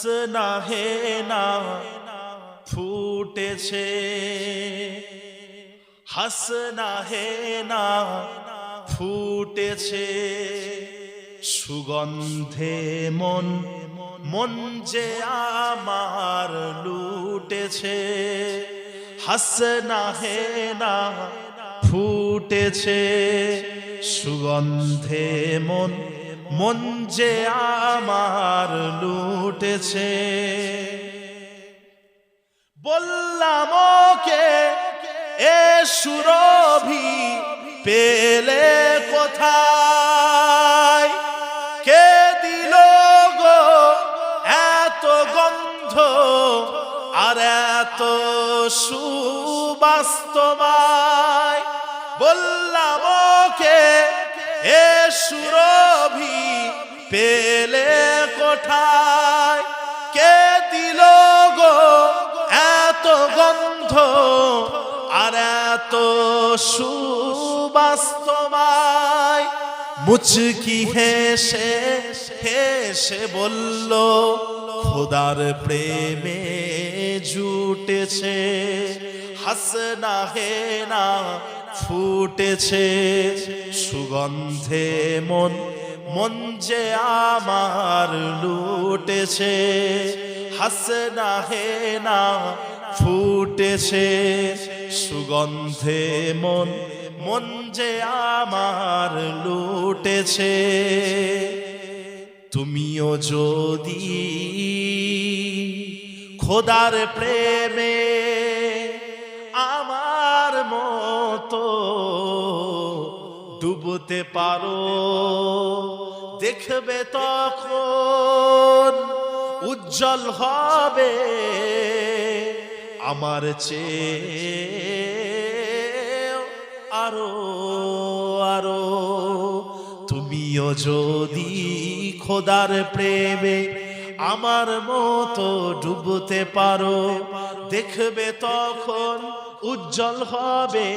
হাসনা হে না, ফুটেছে। হাসনা হে না, ফুটেছে। সুগন্ধে মন মন যে আমার লুটেছে। হাসনা হে না, ফুটেছে। সুগন্ধে মন মন যে আমার লুটেছে। বললাম, ওকে, এ সুরভি পেলে কোথায়? কে দিল গো এত গন্ধ আর এত সুবাস্তবায়? এ সুরভি পেলে কোঠায়। কে দিল গো এত গন্ধ আর এত সুবাস্তবায় মুচকি হেসে হেসে বলল, খোদার প্রেমে জুটেছে, হাসনা হে না ফুটেছে সুগন্ধে মন মন যে আমার লুটেছে। হাসনা হে না ফুটেছে সুগন্ধে মন মন যে আমার লুটেছে। তুমিও যদি খোদার প্রেমে মতো ডুবতে পারো। দেখবে তখন উজ্জ্বল হবে আমার চেয়ে আরও আরও। তুমিও যদি খোদার প্রেমে আমার মতো ডুবতে পারো, দেখবে তখন উজ্জ্বল হবে।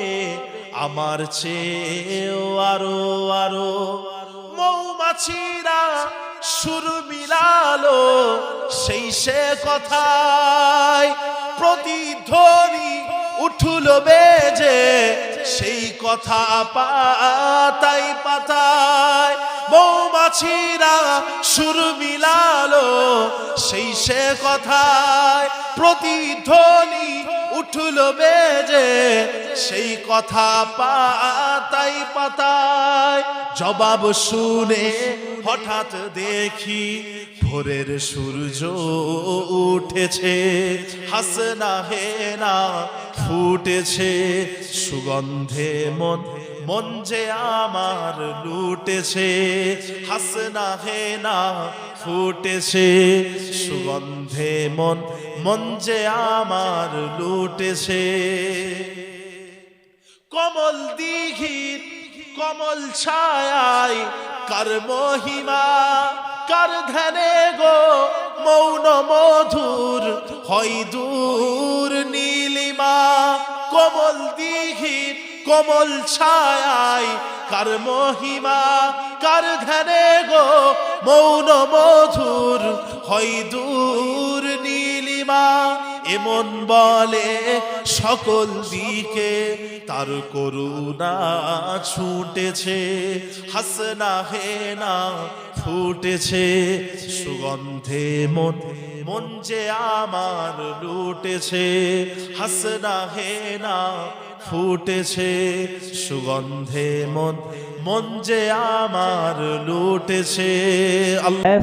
আমার চেয়েও আরও আরও মৌমাছিরা সুর মিলালো সেই সে কথায়। প্রতিধ্বনি উঠল বেজে, সেই কথা পাতাই পাতায়। মৌমাছিরা সুর মিলালো, সেই সে কথায় প্রতিধ্বনি উঠল বেজে, সেই কথা পাতাই পাতায় জবাব শুনে হঠাৎ দেখি ভোরের সূর্য উঠেছে, হাসনা হে না ফুটেছে সুগন্ধে মন মন যে আমার লুটেছে, হাসনা হে না ফুটেছে, সুগন্ধে মন মন যে আমার লুটেছে। কমল দিঘির, কমল ছায় কার মহিমা, কার ধ্যানে গো মৌন মধুর হয় দূর নীলিমা। কমল দিঘির কমল ছায় কার মহিমা, কার ধ্যানে গো, মৌন মধুর হয় দূর নীলিমা। এমন বলে সকল দিকে, তার করুণা ছুটেছে, হাসনা হে না ফুটেছে, সুগন্ধে মন মন যে আমার লুটেছে, হাসনা হে না ফুটেছে সুগন্ধে মন মন যে আমার লুটেছে।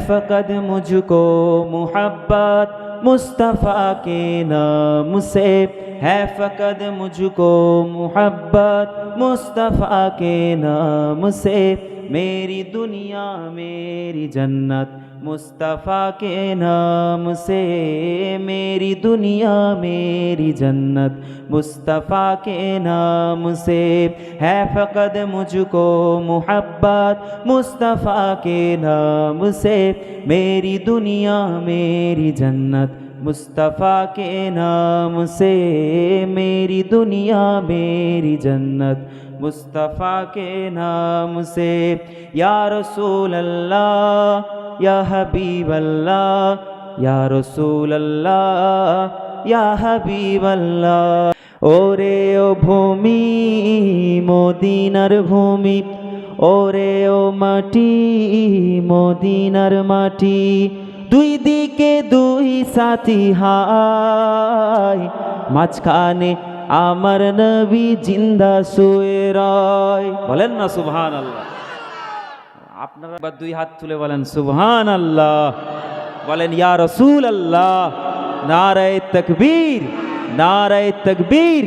ফকদ মুঝকো মুহাব্বত মুস্তফা কে নাম সে হ্যাঁ ফকদ মুঝকো মুস্তফা কে নাম সে মেরি দুনিয়া, মেরি জন্নত مصطفیٰ کے نام سے میری دنیا، میری جنت۔ مصطفیٰ کے نام سے ہے فقد مجھ کو محبت۔ مصطفیٰ کے نام سے میری دنیا، میری جنت۔ मुस्तफ़ा के नाम से मेरी दुनिया मेरी जन्नत मुस्तफ़ा के नाम से या रसूल अल्लाह या हबीब अल्लाह ইয়া রসুল্লাহ ইয়া হাবিবাল্লাহ ওরে ও ভূমি মদিনার ভূমি ওরে ও মাটি মদিনার মাটি দুই দিকে দুই সাথী হায় মাঝখানে আমার নবী জিন্দা শুয়ে রয়। বলেন না সুবহান আল্লাহ আপনারা এবার দুই হাত তুলে বলেন সুবহান আল্লাহ বলেন, ইয়া রসুল আল্লাহ নারায় তকবীর নারায় তকবীর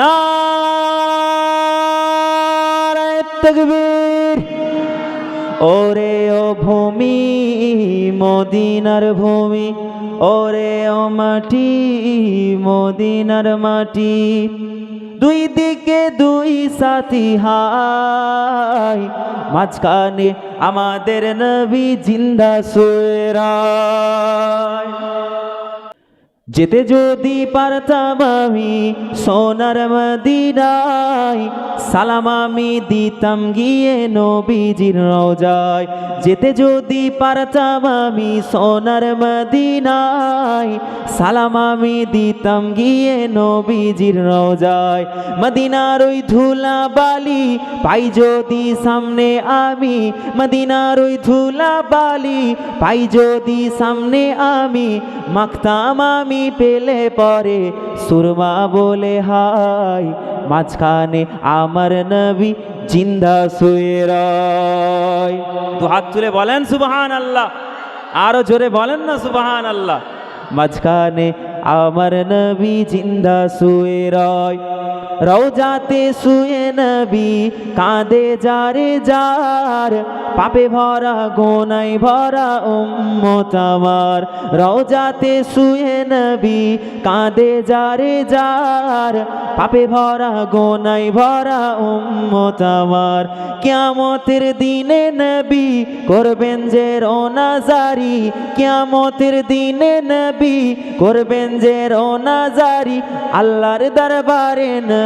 নারায় তকবীর। ওরে ও ভূমি, মদিনার ভূমি, ওরে ও মাটি, মদিনার মাটি। দুই দিকে দুই সাথী হাই, মাঝখানে আমাদের নবী জিন্দা সুরায় যেতে যদি পারতাম আমি সোনার মদিনায়, সালাম আমি দিতাম গিয়ে নবীজির রোজায় যেতে যদি পারতাম আমি সোনার মদিনায়, সালাম আমি দিতাম গিয়ে নবীজির রোজায় মদিনার ওই ধুলা বালি পাই যদি সামনে আমি, মদিনার ওই ধুলা বালি পাই যদি সামনে আমি, মাখতাম আমি পেলে পরে সুরমা বলে, হাই, মাঝখানে আমার নবী জিন্দা শুয়ে রয়। তো হাত তুলে বলেন সুবাহান আল্লাহ আরও জোরে বলেন না সুবাহান আল্লাহ মাঝখানে আমার নবী জিন্দা শুয়ে রয়। রওজাতে শুয়ে নবী কাঁদে যারে যার। পাপে ভরা গোনাই ভরা উম্মত আমার। রওজাতে শুয়ে নবী কাঁদে যারে যার। পাপে ভরা গোনাই ভরা উম্মত আমার। কিয়ামতের দিনে নবী করবেন যে রোনাজারি। কিয়ামতের দিনে নবী করবেন যে রোনাজারি। আল্লাহর দরবারে নবী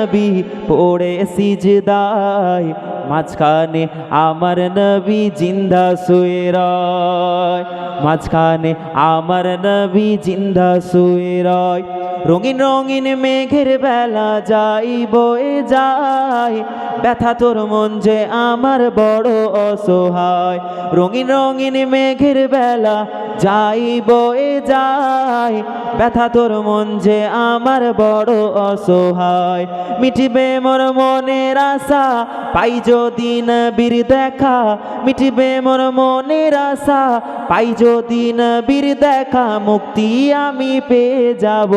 পড়ে সিজদায় মাঝখানে আমার নবী জিন্দা শুয়ে রয়। মাঝখানে আমার নবী জিন্দা শুয়ে রয়। রঙিন রঙিন মেঘের বেলা যাই বয়ে যায় ব্যথা তোর মন যে আমার বড় অসহায়। রঙিন রঙিন মেঘের বেলা যাই বয়ে যায় ব্যথা তোর মন যে আমার বড় অসহায়। মিটিবে মোর মনের আশা, পাই যদি নবীর দেখা। মিটিবে মোর মনের আশা, পাই যদি নবীর দেখা। মুক্তি আমি পেয়ে যাব।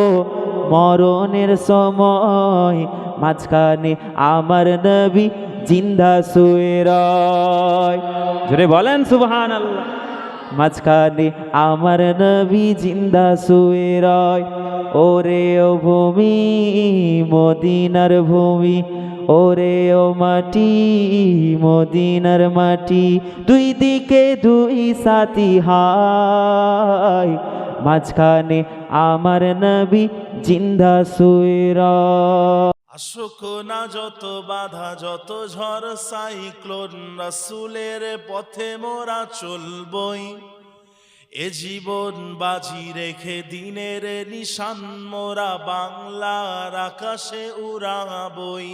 মরণের সময় মাঝখানে আমার নবী জিন্দা শুয়ে রয়। বলেন সুবহান মাঝখানে আমার নবী জিন্দা শুয়ে রয়। ওরে ও ভূমি, মদিনার ভূমি, ওরে ও মাটি, মদিনার মাটি, দুই দিকে দুই সাথী হাই মাঝখানে আমার নবী জিন্দা রয় আসুক না যত বাধা, যত ঝড়, সাইক্লোন রাসুলের পথে মোরা চলবই। এ জীবন বাজি রেখে দিনের নিশান মোরা বাংলার আকাশে উড়াবই।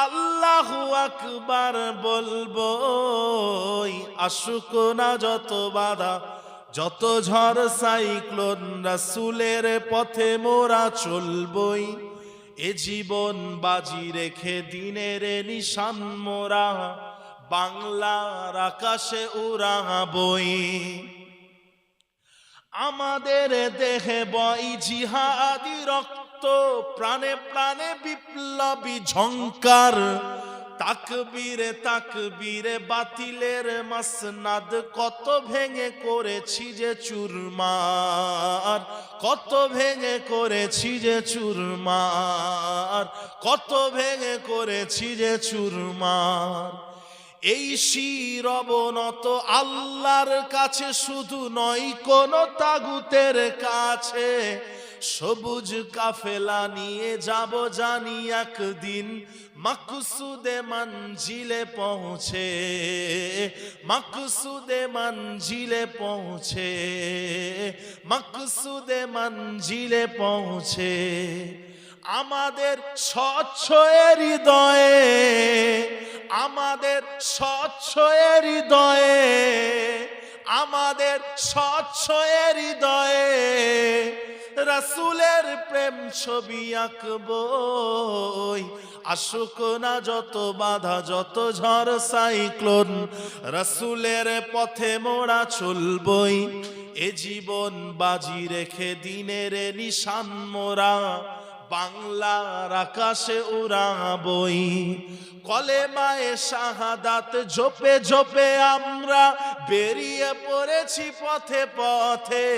আল্লাহু আকবার বলব আসুক না যত বাধা, যত ঝড় সাইক্লোন রাসুলের পথে মোরা চলবই। এ জীবন বাজি রেখে দিনের নিশান মোরা, বাংলার আকাশে উড়াবই। আমাদের দেহে বই জিহাদি রক্ত প্রাণে প্রাণে বিপ্লবী ঝঙ্কার তাকবীরে তাকবীরে বাতিলের মাসনাদ কত ভেঙে করেছি যে চুরমার। কত ভেঙে করেছি যে চুরমার। কত ভেঙে করেছি যে চুরমার। এই শির অবনত আল্লাহর কাছে শুধু নয়, কোন তাগুতের কাছে সবুজ কাফেলা নিয়ে যাব জানি একদিন। মকসুদে মঞ্জিলে পৌঁছে, মকসুদে মঞ্জিলে পৌঁছে, মকসুদে মঞ্জিলে পৌঁছে। আমাদের স্বচ্ছ হৃদয়ে, আমাদের স্বচ্ছ হৃদয়ে, আমাদের স্বচ্ছ হৃদয়ে রসুলের প্রেম ছবি আঁকবই আসুক না যত বাধা, যত ঝড় সাইক্লোন, রসুলের পথে মোড়া চলবই এ জীবন বাজি রেখে দিনের নিশান মোরা বাংলার আকাশে উড়াবই কলেমায়ে শাহাদাত, ঝোপে ঝোপে আমরা বেরিয়ে পড়েছি পথে পথে।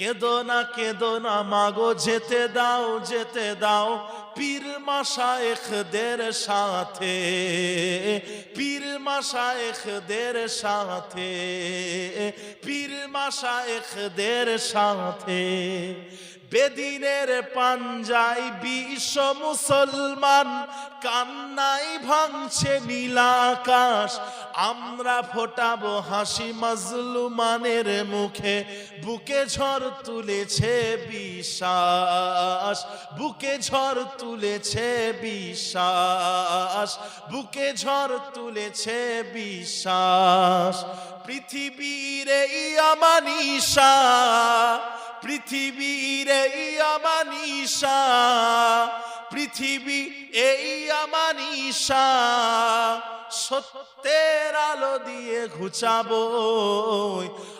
কেঁদো না কেঁদো না, মাগো, যেতে দাও যেতে দাও। পীর মাসায়েখদের সাথে, পীর মাসায়েখদের সাথে, পীর মাসায়েখদের সাথে। বেদিনের পাঞ্জাই বিশ্ব মুসলমান কান্নাই ভাঙছে নীলাকাশ আমরা ফোটাবো হাসি মাজলুমানের মুখে, বুকে ঝড় তুলেছে বিশ্বাস। বুকে ঝড় তুলেছে বিশ্বাস। বুকে ঝড় তুলেছে বিশ্বাস। পৃথিবীর এই আমানিশা পৃথিবীর এই আমানিশা পৃথিবী এই আমানিশা সত্যের আলো দিয়ে ঘুচাবো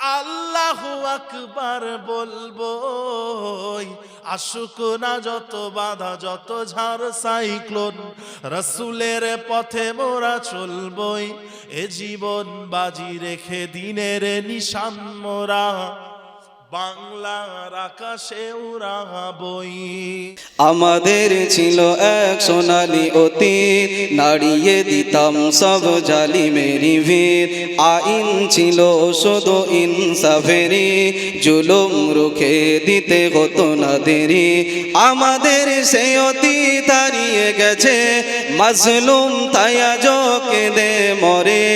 আল্লাহ আকবার বলব আসুক না যত বাধা, যত ঝাড় সাইক্লোন, রসুলের পথে মোরা চলবই, এ জীবন বাজি রেখে দিনের নিশান মোরা। বাংলার আকাশে উড়াবই। আমাদের ছিল এক সোনালি অতীত, নাড়িয়ে দিতাম সব জালি মেরি ভিড় আইন ছিল শুধু ইনসাফেরি, জুলুম রুখে দিতে হতো না দেরি আমাদের সে অতীত হারিয়ে গেছে, মাজলুম তাইয়া দে মরে।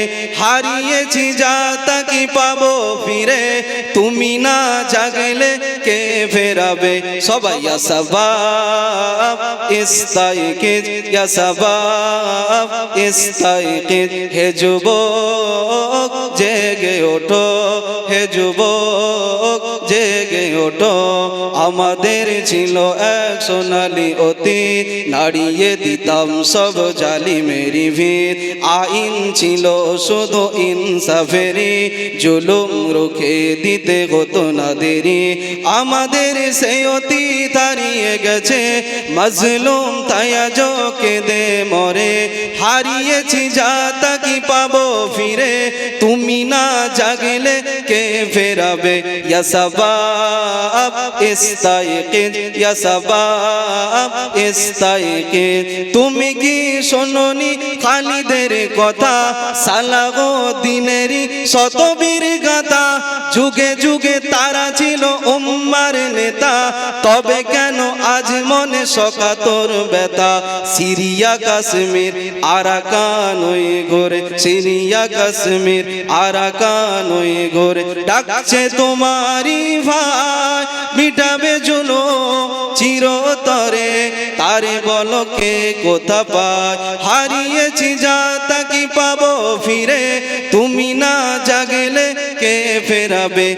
হারিয়েছি যা তাকি পাবো ফিরে না জাগলে কে ফেরাবে? সবাই সবাব ইস্তাইকে সবাব ইস্তাইকে হে যুবক, জেগে ওঠো, হে যুবক, জেগে ওঠো। আমাদের ছিল এক সোনালি অতি, নাড়িয়ে দিতাম সব জালি মেরি ভিড় আইন ছিল শুধু ইনসাফেরি জুলুম রুখে দিতে হতো না দেরি। আমাদের সেই অতি দাঁড়িয়ে গেছে, মজলুম তাইয়া জোকে দে মরে। হারিয়েছি যা তাকি পাবো ফিরে কে ফেরাবে তুমি কি শোনোনি খালিদের কথা? সালাগো দিনেরই শতবীর গাথা। যুগে যুগে তারা ছিল উম্মার নেতা। তবে কেন আজ মনে সকাতর ব্যথা। সিরিয়া কাশ্মীর, আরাকান ওই গোরে সিরিয়া কাশ্মীর, আরাকান ওই গোরে ডাকছে তোমারি ভাই, মিটাবে জুলো চিরতরে। তারে বলো কে কোথা পায়? হারিয়েছি যা তাকি পাবো ফিরে? তুমি না জাগলে কে ফেরাবে?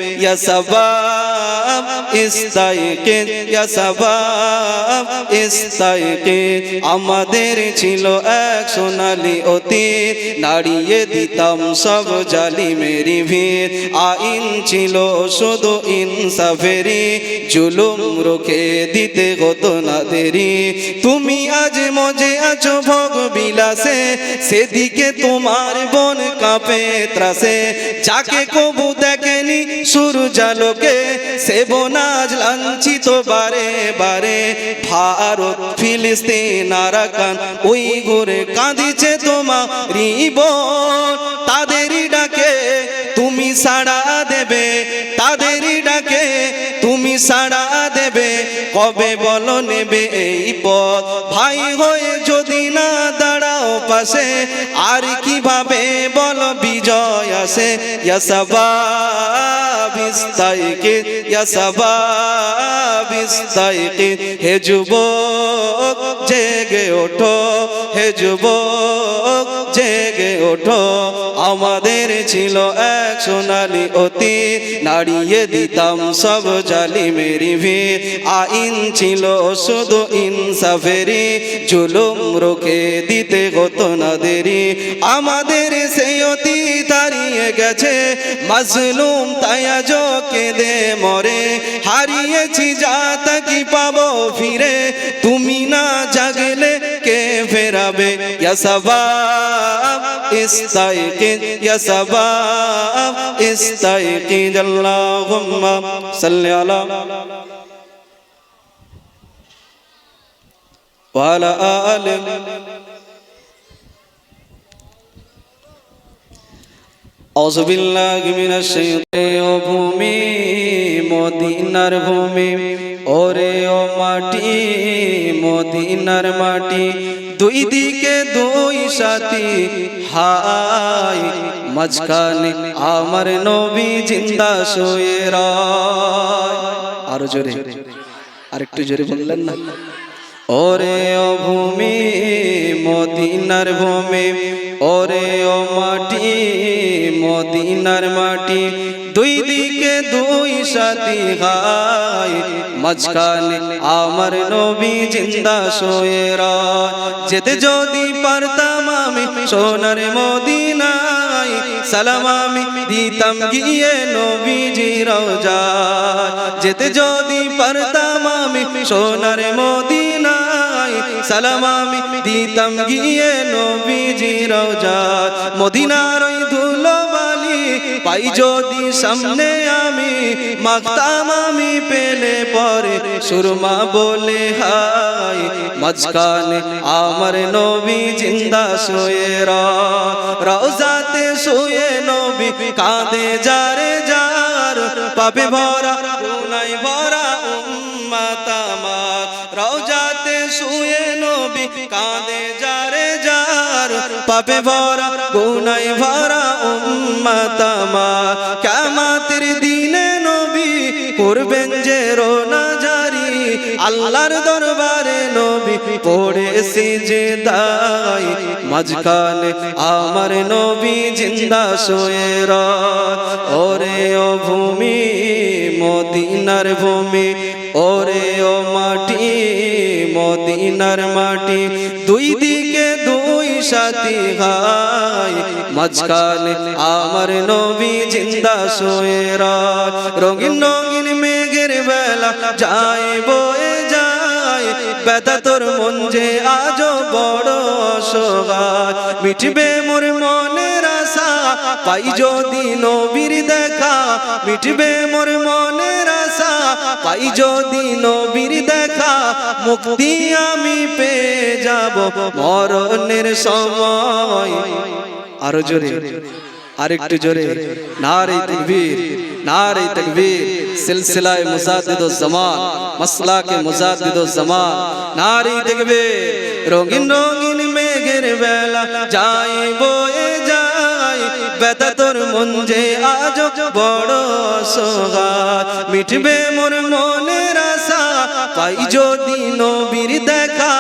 আমাদের ছিল এক সোনালি অতীত, নাড়িয়ে দিতাম সব জালি মেরি ভিড় আইন ছিল শুধু ইনসাফেরি জুলুম রোখে দিতে হতো না দেরি তুমি আজ মজে আছো ভোগ বিলাসে, সেদিকে তোমার বন কাঁপে ত্রাসে যাকে কবু দেখেনি সুর জালোকে সে বনাজ লাঞ্ছিত বারে বারে। ভারত, ফিলিস্তিন আরাকান ওই ঘুরে কাঁদিছে তোমার রিবন তাদেরই ডাকে তুমি সাড়া দেবে, তাদেরই ডাকে তুমি সাড়া দেবে। কবে বলো নেবে এই পথ? ভাই হয়ে যদি না দাঁড়াও পাশে, আর কীভাবে আসে বিস্তাইকে বিস্তাইকে হে যুবক জেগে ওঠো হে যুবক জেগে ওঠো। আমাদের ছিল এক সোনালি অতীত নাড়িয়ে দিতাম সব জালি মেরি ভিড়। আইন ছিল শুধু ইনসাফেরি জুলুম রোকে দিতে হতো না দেরি। আমাদের সেই অতীত হারিয়ে গেছে, মাজলুম তাই আজ কেঁদে মরে। হারিয়েছি যা ফেরাবে ইয়া সবাব ইস্তাইকিন ইয়া সবাব ইস্তাইকিন আল্লাহুম্মা সাল্লি আলা وعلى آل أعوذ بالله من الشيطان ভূমি মদিনার ভূমি ওরে ও মাটি মদিনার মাটি দুই দিকে দুই সাথী। হাই মাঝখানে আমার নবী জিন্দা শুয়ে আরও জোরে আরেকটু জোরে বললেন না? ওরে ও ভূমি, মদিনার ভূমি, ওরে ও মাটি, মদিনার মাটি। দুই দিকে দুই সাথী হাই মাঝখানে আমার নবী জিন্দা শোয়ে রয় যেতে যদি পারতাম আমি সোনার মদিনায়, সালাম আমি দিতাম গিয়ে নবীজি রওজায় যেতে যদি পারতাম আমি সোনার মদিনায়, সালাম আমি দিতাম গিয়ে নবীজি রওজায় মদিনার ওই ধুলো পাই যদি সামনে আমি মাগতাম আমি পেলে পরে সুরমা বলে হাই মাঝখানে আমার নবী জিন্দা শুয়ে রওজাতে শুয়ে নবী কাঁদে যারে যার ভরা ভরা পাপে ভরা গুনাই ভরা উম্মাত আমার। কিয়ামতের দিনে নবী করবেন যে রোনা জারি, আল্লাহর দরবারে নবী পড়ে সিজদাই মাঝখানে আমার নবী জিন্দা শুয়ে ওরে ও ভূমি, মদিনার ভূমি, ওরে ও মাটি, মদিনার মাটি। দুই দিকে দুই সাথী হাই মাঝখানে আমার নবী জিন্দা শুয়ে রয়। রঙিন রঙিন মেঘের বেলা যায়, বয়ে যায়। ব্যথা তোর মন যে আজ বড় অসহায় মিটবে মোর মনের আশা, পাই যদি নবীর দেখা। মিটবে মোর মনের আশা পাই যদি নবীর দেখা, মুক্তি আমি পেয়ে যাব মরণের সময়। আরও জোরে, আরেকটু জোরে। নারে তকবীর নারে তকবীর, সিলসিলায় মুজাদ্দিদ জামান মাসলা কে মুজাদ্দিদ জামান। নারে তকবীর, রঙিন রঙিন মেঘের বেলা যাই বয়ে ব্যথা তোর মন যে আজ বড় মিটবে মোর মনের আশা পাই যদি নবীর দেখা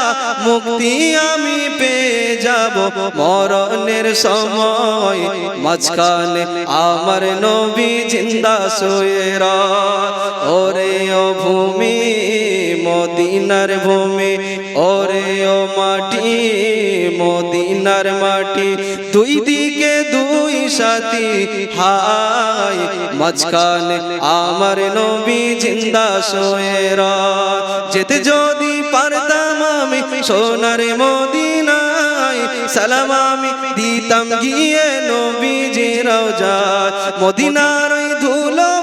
মুক্তি আমি পেয়ে যাব। মরণের সময় মাঝখানে আমার নবী জিন্দা শুয়ে রাত। ওরে ও ভূমি, মদিনার ভূমি, ওরে ও মাটি, মদিনার মাটি। দুই দিকে দুই সাথী হাই মাঝখানে আমার নবী জিন্দা শোয়ে যেতে যদি পারতাম আমি সোনার মদিনায়, সালাম আমি দিতাম গিয়ে নবী নবীজি রওজায় মদিনার ওই ধুলো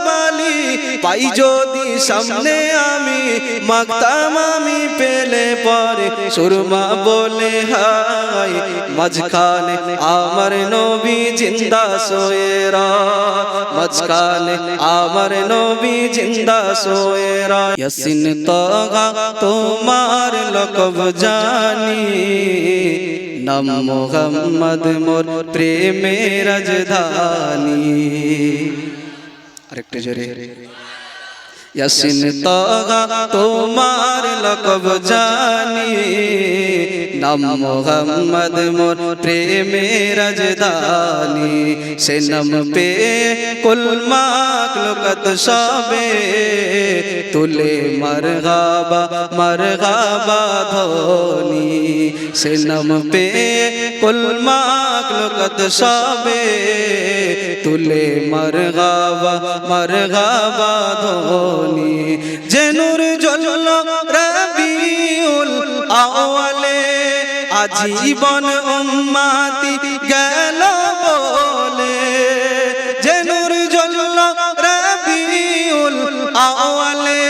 পাই যদি সামনে আমি মাগতাম আমি পেলে পরে সুরমা বলে হাই মাঝখানে আমার নবী জিন্দা সোয়ে রাত মাঝখানে আমার নবী জিন্দা সোয়ে রাত ইয়াসিন তগা তোমার লকব জানি, নাম মোহাম্মদ মোর প্রেমের রাজধানী। আরেকটা জোরে। ইয়াসিন তগা তোমার লকব জানি নাম মোহাম্মদ মোর প্রেমে রাজধানী। সে নাম পে কুল মাক লোকত সবে। তুলে মার গাবা মার গাবা ধোনি সে নাম পে কুল মাক লোকত সবে। তুলে মার গাবা মার গাবা ধোনি জেনুর জল আজীবন উম্মাতি গেল বলে। জেনুর জল রবিউল আওয়ালে,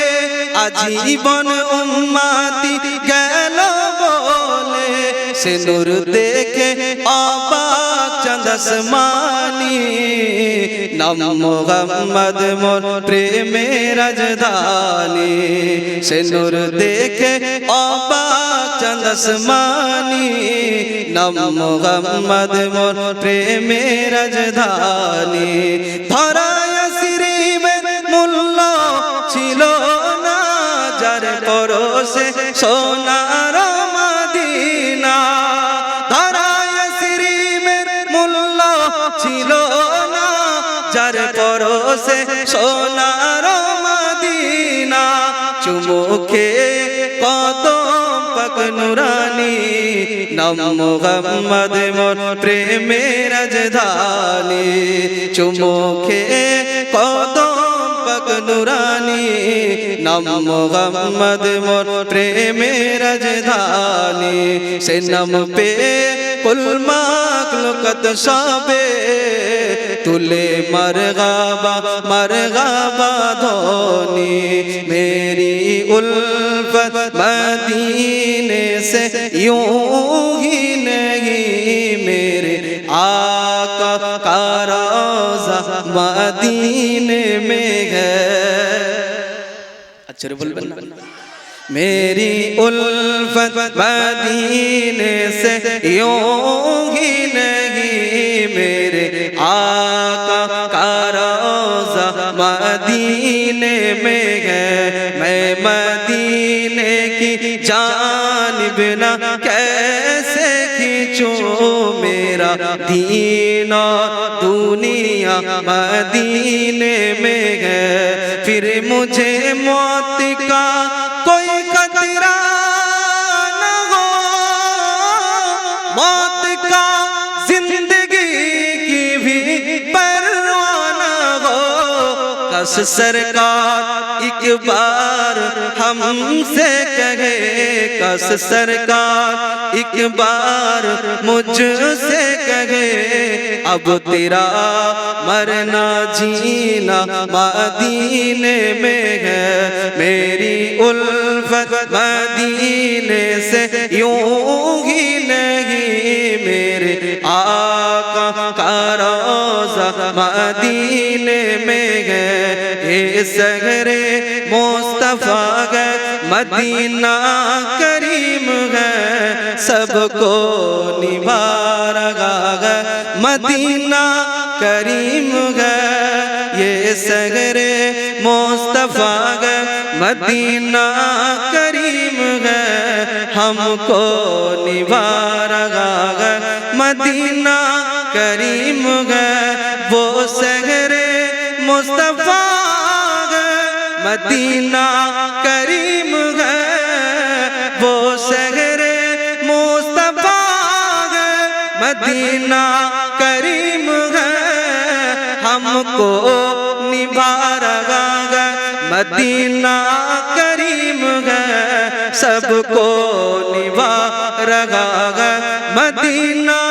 আজীবন উম্মাতি গেল বলে। সে নূর দেখে অবাক চন্দসমানি নাম মোহাম্মদ মোর প্রেমে রাজধানী। সে নূর দেখে অবাক চন্দসমানি নাম মোহাম্মদ মোর প্রেমে রাজধানী ধরায় শ্রীবে মূল্য ছিল না যার পরশে সোনার মদিনা ধরায় শ্রীমের মূল্য ছিল না যার পরশে সোনার মদিনা চুমুকে কদম পাক নুরানি, নাম মোহাম্মদ মোর প্রেমে রাজধানী। চুমুকে কদম পাক নুরানি, নাম মোহাম্মদ মোর প্রেমে রাজধানী। সে নাম পে কুল মাক লোকত সবে تلے مرغابا مرغابا ধনি میری الفت مدینے سے یوں ہی نہیں، میرے آقا کا روزہ مدینے میں ہے۔ اچھا بول بننا۔ میری الفت مدینے سے یوں ہی मदीने में है मैं मदीने की जानिब ना कैसे खींचूं मेरा दीन और दुनिया मदीने में है फिर मुझे मौत का بس سرکار، ایک بار ہم سے کہے، کس سرکار، ایک بار مجھ سے کہے، اب تیرا مرنا جینا مدینے میں ہے، میری الفت مدینے سے یوں ہی نہیں، میرے آقا کا روزہ مدینے میں ہے۔ سہرے مصطفیٰ ہے، مدینہ کریم ہے، سب کو نبھا رہا ہے۔ مدینہ کریم ہے، یہ سہرے مصطفیٰ ہے۔ مدینہ کریم ہے، ہم کو نبھا رہا ہے۔ مدینہ کریم ہے، وہ سہرے مصطفیٰ مدینہ کریم ہے، وہ شہر مصطفیٰ ہے۔ مدینہ کریم ہے، ہم کو نبھا رہا ہے۔ مدینہ کریم ہے، سب کو نبھا رہا ہے۔ مدینہ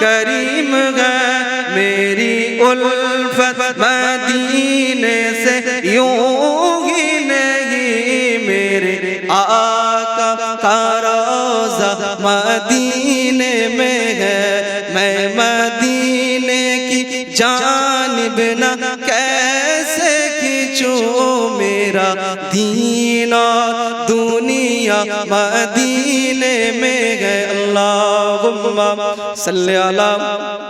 کریم ہے، میری الفت مدینے سے یوں روزہ مدینے میں ہے۔ میں مدینے کی جانب نہ کیسے کھینچوں میرا دین اور دنیا۔ مدینے میں ہے۔ اللہ صلی اللہ